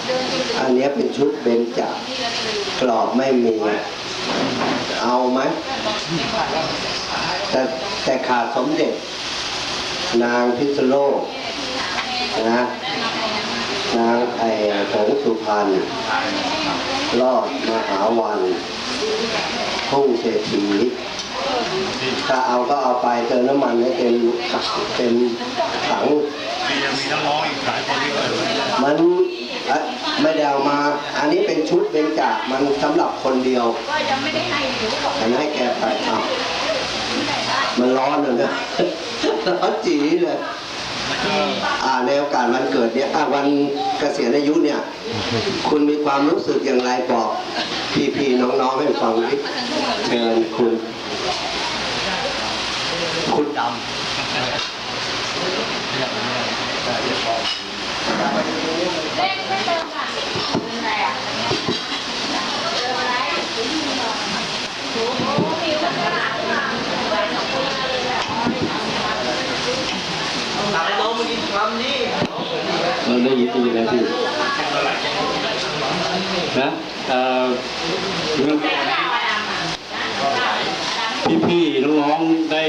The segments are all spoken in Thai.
ำอันเนี้ยเป็นชุดเบญจกรอบไม่มี เอาไหมแต่แต่ขาดสมเด็จ นางพิษณุโลกนะนางไอ้หงสุพรรณรอดมหาวันทุ่งเศรษฐีถ้าเอาก็เอาไปเติมน้ำมันให้เต็มเต็มถังมียังมีน้องๆอีกหลายคนที่เกิดวันนี้มันเอ๊ะ ไม่ได้เอามา อันนี้เป็นชุดเบญจามันสำหรับคนเดียว ก็ยังไม่ได้ให้หนูบอกอันให้แกไปเอามันร้อนเลยนะร้อนจีเลยอ่าในโอกาสวันเกิดเนี่ยอ่าวันเกษียณอายุเนี่ย คุณมีความรู้สึกอย่างไรบอก พี่ๆน้องๆให้ฟังดิเชิญคุณ คุณดำเรียกอะไรแต่เรียกพอ เลขไม่เติมค่ะอะไรอะเติมอะไรโอ้โหมีขนาดค่ะ มันคำนี้เราได้ยินดีนะพี่นะเอ่อพี่พี่ๆน้องๆได้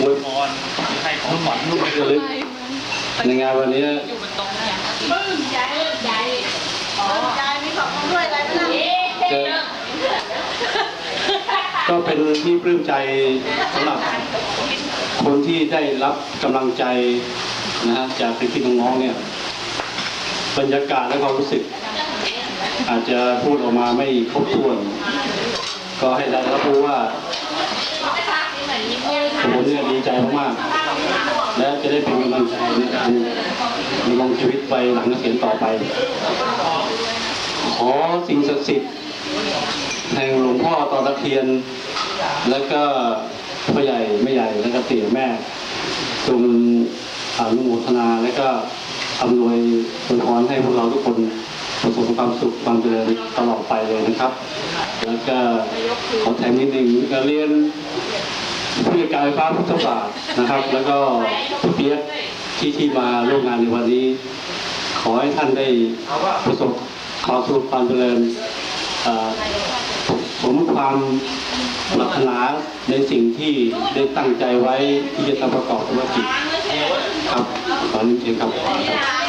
อวยพรที่ให้ของขวัญลูกระลึกในงานวันนี้ ก็เป็นที่ปลื้มใจสำหรับคนที่ได้รับกำลังใจนะฮะจากพี่ๆน้องๆเนี่ย บรรยากาศและความรู้สึก อาจจะพูดออกมาไม่ครบถ้วน ก็ให้ได้รับรู้ว่าผมเนี่ยดีใจมากๆและจะได้เป็นกำลังใจในการดำรงชีวิตไปหลังเกษียณต่อไป ขอสิ่งศักดิ์สิทธิ์ พ่อตอตะเคียน แล้วก็พ่อใหญ่แม่ใหญ่แล้วก็เตี่ยแม่จงอนุโมทนาและก็อำนวยผลพรให้พวกเราทุกคนประสบความสุขความเจริญตลอดไปเลยนะครับ แล้วก็ขอแถมนิดนึงกาเรียนผู้จัดการไฟฟ้าพุทธบาทนะครับ แล้วก็พี่เปียกที่ที่มาร่วมงานในวันนี้ ขอให้ท่านได้ประสบความสุขความเจริญ ความปรารถนาในสิ่งที่ได้ตั้งใจไว้ที่จะทำประกอบธุรกิจครับตอนิมนต์ครับ